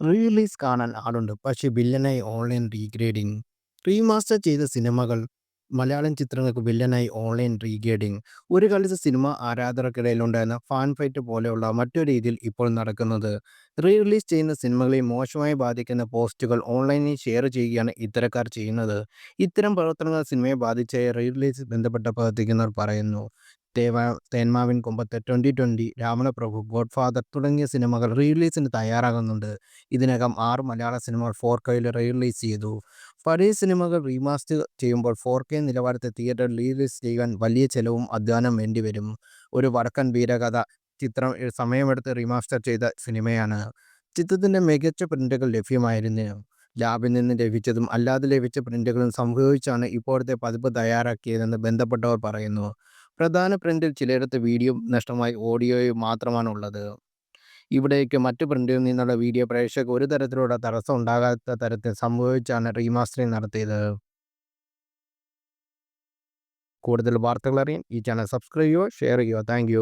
Re-release കാണാൻ ആടുണ്ട് പക്ഷേ വില്ലനായി online റീഗ്രേഡിംഗ്. Remaster ചെയ്ത സിനിമകൾ മലയാളം ചിത്രങ്ങൾക്ക് വില്ലനായി ഓൺലൈൻ റീഗേഡിംഗ് ഒരു കാലത്ത് സിനിമാ ആരാധകർക്കിടയിലുണ്ടായിരുന്ന ഫാൻ ഫൈറ്റ് പോലെയുള്ള മറ്റൊരു രീതിയിൽ ഇപ്പോൾ നടക്കുന്നത്. റീ-റിലീസ് ചെയ്യുന്ന സിനിമകളെ മോശമായി ബാധിക്കുന്ന പോസ്റ്റുകൾ ഓൺലൈനിൽ ഷെയർ ചെയ്യുകയാണ് ഇത്തരക്കാർ ചെയ്യുന്നത്. ഇത്തരം പ്രവർത്തനങ്ങൾ സിനിമയെ ബാധിച്ച റീ-റിലീസ് ബന്ധപ്പെട്ട പ്രവർത്തിക്കുന്നവർ പറയുന്നു. തേന്മാവിൻ കുമ്പത്തെ ട്വന്റി ട്വന്റി രാമനപ്രഭു ഗോഡ് ഫാദർ തുടങ്ങിയ സിനിമകൾ റീ-റിലീസിന് തയ്യാറാകുന്നുണ്ട്. ഇതിനകം ആറ് മലയാള സിനിമകൾ ഫോർ കയ്യിൽ റീ-റിലീസ് ചെയ്തു. പഴയ സിനിമകൾ റീമാസ്റ്റർ ചെയ്യുമ്പോൾ ഫോർ കെ നിലവാരത്തെ തിയേറ്ററിൽ റീ-റിലീസ് ചെയ്യാൻ വലിയ ചെലവും അധ്വാനം വേണ്ടിവരും. ഒരു വടക്കൻ വീരകഥ ചിത്രം സമയമെടുത്ത് റീമാസ്റ്റർ ചെയ്ത സിനിമയാണ്. ചിത്രത്തിന്റെ മികച്ച പ്രിന്റുകൾ ലഭ്യമായിരുന്നു. ലാബിൽ നിന്ന് ലഭിച്ചതും അല്ലാതെ ലഭിച്ച പ്രിന്റുകളും സംയോജിച്ചാണ് ഇപ്പോഴത്തെ പതിപ്പ് തയ്യാറാക്കിയതെന്ന് ബന്ധപ്പെട്ടവർ പറയുന്നു. പ്രധാന പ്രിന്റിൽ ചിലയിടത്ത് വീഡിയോ നഷ്ടമായി ഓഡിയോയും മാത്രമാണുള്ളത്. ഇവിടേക്ക് മറ്റു പ്രിന്റിൽ നിന്നുള്ള വീഡിയോ പ്രേക്ഷകർ ഒരു തരത്തിലുള്ള തടസ്സം ഉണ്ടാകാത്ത തരത്തിൽ സംഭവിച്ചാണ് റീമാസ്റ്ററിംഗ് നടത്തിയത്. കൂടുതൽ വാർത്തകൾ അറിയാൻ ഈ ചാനൽ സബ്സ്ക്രൈബ് ചെയ്യുക, ഷെയർ ചെയ്യുക. താങ്ക്.